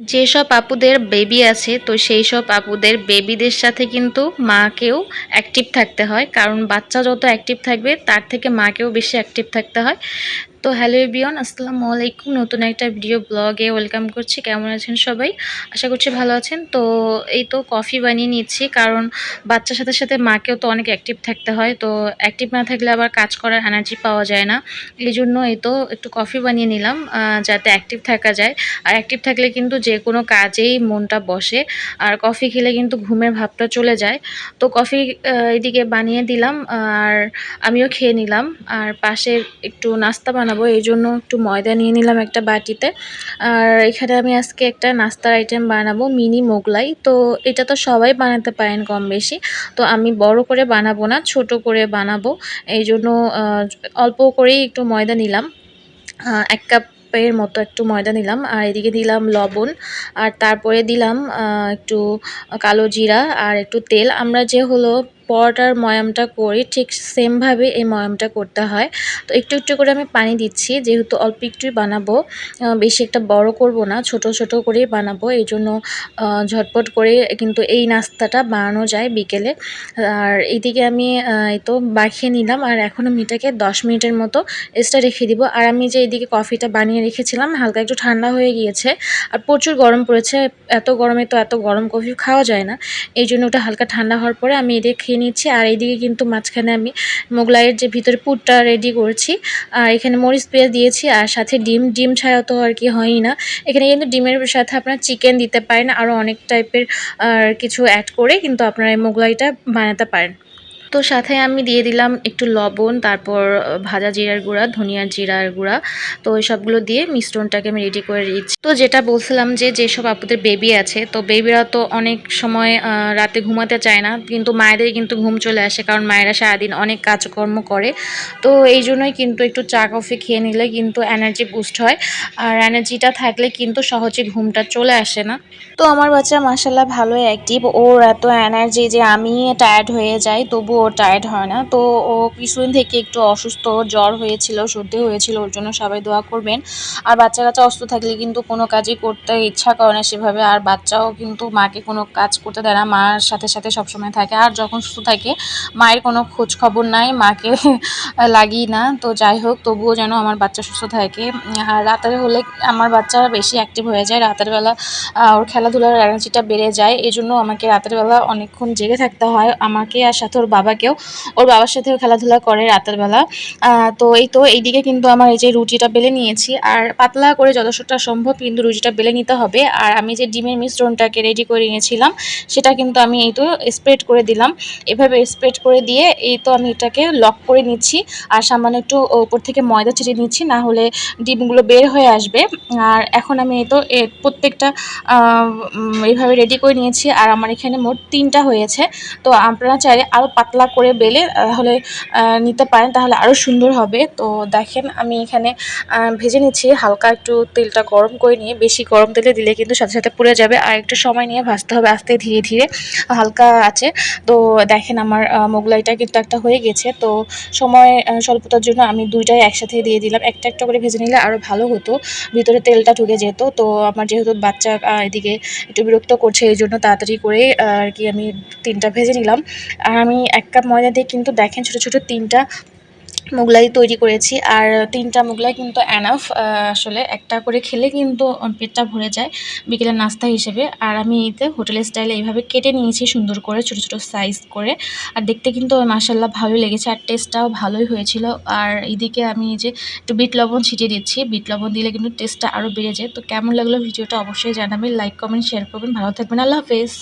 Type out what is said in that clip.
যেসব আপুদের বেবি আছে, তো সেই সব আপুদের বেবিদের সাথে কিন্তু মাকেও অ্যাক্টিভ থাকতে হয়। কারণ বাচ্চা যত অ্যাক্টিভ থাকবে, তার থেকে মাকেও বেশি অ্যাক্টিভ থাকতে হয়। তো হ্যালো এভরিওয়ান, আসসালামু আলাইকুম। নতুন একটা ভিডিও ব্লগে ওয়েলকাম করছি। কেমন আছেন সবাই? আশা করছি ভালো আছেন। তো এই তো কফি বানিয়ে নিচ্ছি, কারণ বাচ্চার সাথে সাথে মাকেও তো অনেক অ্যাক্টিভ থাকতে হয়। তো অ্যাক্টিভ না থাকলে আবার কাজ করার এনার্জি পাওয়া যায় না। এই জন্য এই তো একটু কফি বানিয়ে নিলাম যাতে অ্যাক্টিভ থাকা যায়। আর অ্যাক্টিভ থাকলে কিন্তু যে কোনো কাজেই মনটা বসে। আর কফি খেলে কিন্তু ঘুমের ভাবটা চলে যায়। তো কফি এদিকে বানিয়ে দিলাম, আর আমিও খেয়ে নিলাম। আর পাশে একটু নাস্তা বানাবো, এই জন্য একটু ময়দা নিয়ে নিলাম একটা বাটিতে। আর এখানে আমি আজকে একটা নাস্তার আইটেম বানাবো, মিনি মোগলাই। তো এটা তো সবাই বানাতে পারেন কম বেশি তো আমি বড় করে বানাবো না, ছোট করে বানাবো। এই জন্য অল্প করেই একটু ময়দা নিলাম। এক কাপ এর মতো একটু ময়দা নিলাম। আর এদিকে দিলাম লবণ। আর তারপরে দিলাম একটু কালো জিরা আর একটু তেল। আমরা যে হলো পরোটার ময়ামটা করি, ঠিক সেমভাবে এই ময়ামটা করতে হয়। তো একটু একটু করে আমি পানি দিচ্ছি, যেহেতু অল্প একটুই বানাবো। বেশি একটা বড় করব না, ছোট ছোট করেই বানাবো। এই জন্য ঝটপট করে কিন্তু এই নাস্তাটা বানানো যায় বিকেলে। আর এইদিকে আমি এই তো মাখিয়ে নিলাম, আর এখন আমি এটাকে দশ মিনিটের মতো এক্সট্রা রেখে দিব। আর আমি যে এইদিকে কফিটা বানিয়ে রেখেছিলাম, হালকা একটু ঠান্ডা হয়ে গিয়েছে। আর প্রচুর গরম পড়েছে, এত গরমে তো এত গরম কফি খাওয়া যায় না। এই জন্য ওটা হালকা ঠান্ডা হওয়ার পরে আমি এদিকে খেয়ে নিচ্ছি, আর এইদিকে কিন্তু মাঝখানে আমি মোগলাইয়ের যে ভিতরে পুরটা রেডি করছি, আর এখানে মরিচ পেঁয়াজ দিয়েছি, আর সাথে ডিম ডিম ছাড়া তো আর কি হয়ই না। এখানে কিন্তু ডিমের সাথে আপনার চিকেন দিতে পারেন আরও অনেক টাইপের কিছু অ্যাড করে কিন্তু আপনারা এই মোগলাইটা বানাতে পারেন। তো সাথে আমি দিয়ে দিলাম একটু লবণ, তারপর ভাজা জিরার গুঁড়া, ধনিয়ার জিরার গুঁড়া। তো সবগুলো দিয়ে মিশ্রণটাকে আমি রেডি করে দিচ্ছি তো যেটা বলছিলাম যে, যেসব আপুদের বেবি আছে, তো বেবিরা তো অনেক সময় রাতে ঘুমাতে চায় না, কিন্তু মায়েদের কিন্তু ঘুম চলে আসে, কারণ মায়েরা সারাদিন অনেক কাজকর্ম করে। তো এই জন্যই কিন্তু একটু চা, কফি খেয়ে নিলে কিন্তু এনার্জি বুস্ট হয়, আর এনার্জিটা থাকলে কিন্তু সহজে ঘুমটা চলে আসে না। তো আমার বাচ্চা মাসাল্লাহ ভালোই অ্যাক্টিভ ওর এত এনার্জি যে আমি টায়ার্ড হয়ে যাই তবু ও টায়ার্ড হয় না। তো ও কিছুদিন থেকে একটু অসুস্থ, জ্বর হয়েছিল, সর্দি হয়েছিল, ওর জন্য সবাই দোয়া করবেন। আর বাচ্চা কাচ্চা অসুস্থ থাকলে কিন্তু কোনো কাজই করতে ইচ্ছা করে না সেভাবে। আর বাচ্চাও কিন্তু মাকে কোনো কাজ করতে দেয় না। মার সাথে সাথে সবসময় থাকে। আর যখন সুস্থ থাকে, মায়ের কোনো খোঁজ খবর নাই, মাকে লাগি না। তো যাই হোক, তবুও যেন আমার বাচ্চা সুস্থ থাকে। আর রাতের হলে আমার বাচ্চা বেশি অ্যাক্টিভ হয়ে যায়। রাতের বেলা ওর খেলাধুলার এনার্জিটা বেড়ে যায়। এই জন্য আমাকে রাতের বেলা অনেকক্ষণ জেগে থাকতে হয়। আমাকে আর সাথে ওর বাবাকেও ওর বাবার সাথেও খেলাধুলা করে রাতের বেলা তো এই তো এইদিকে কিন্তু আমার এই যে রুটিটা বেলে নিয়েছি। আর পাতলা করে যতটা সম্ভব কিন্তু রুটিটা বেলে নিতে হবে। আর আমি যে ডিমের মিশ্রণটাকে রেডি করে নিয়েছিলাম, সেটা কিন্তু আমি এই তো স্প্রেড করে দিলাম। এভাবে স্প্রেড করে দিয়ে এই তো আমি এটাকে লক করে নিচ্ছি। আর সামান্য একটু ওপর থেকে ময়দা ছিটিয়ে নিচ্ছি, না হলে ডিমগুলো বের হয়ে আসবে। আর এখন আমি এই তো প্রত্যেকটা এইভাবে রেডি করে নিয়েছি। আর আমার এখানে মোট তিনটা হয়েছে। তো আপনারা চাইলে আরও পাতলা করে বেলে তাহলে নিতে পারেন, তাহলে আরও সুন্দর হবে। তো দেখেন, আমি এখানে ভেজে নিচ্ছি, হালকা একটু তেলটা গরম করে নিয়ে, বেশি গরম তেলে দিলে কিন্তু সাথে সাথে পুড়ে যাবে। আর একটু সময় নিয়ে ভাজতে হবে, আস্তে ধীরে ধীরে, হালকা আছে। তো দেখেন আমার মোগলাইটা কিন্তু একটা হয়ে গেছে। তো সময় স্বল্পতার জন্য আমি দুইটাই একসাথে দিয়ে দিলাম। একটা একটা করে ভেজে নিলে আরও ভালো হতো, ভিতরে তেলটা ঢুকে যেত। তো আমার যেহেতু বাচ্চা এদিকে একটু বিরক্ত করছে, এই জন্য তাড়াতাড়ি করে আর কি আমি তিনটা ভেজে নিলাম। আর আমি এক কাপ ময়দা দিয়ে কিন্তু দেখেন ছোটো ছোটো তিনটা মোগলাই তৈরি করেছি। আর তিনটা মোগলাই কিন্তু অ্যানাফ আসলে একটা করে খেলে কিন্তু পেটটা ভরে যায় বিকেলের নাস্তা হিসেবে। আর আমি এতে হোটেলের স্টাইলে এইভাবে কেটে নিয়েছি সুন্দর করে, ছোট ছোট সাইজ করে। আর দেখতে কিন্তু মাসাল্লাহ ভালোই লেগেছে আর টেস্টটাও ভালোই হয়েছিল। আর এদিকে আমি যে একটু বিট লবণ ছিটিয়ে দিচ্ছি। বিট লবণ দিলে কিন্তু টেস্টটা আরও বেড়ে যায়। তো কেমন লাগল ভিডিওটা অবশ্যই জানাবেন লাইক কমেন্ট শেয়ার করবেন। ভালো থাকবেন, আল্লাহ হাফেজ।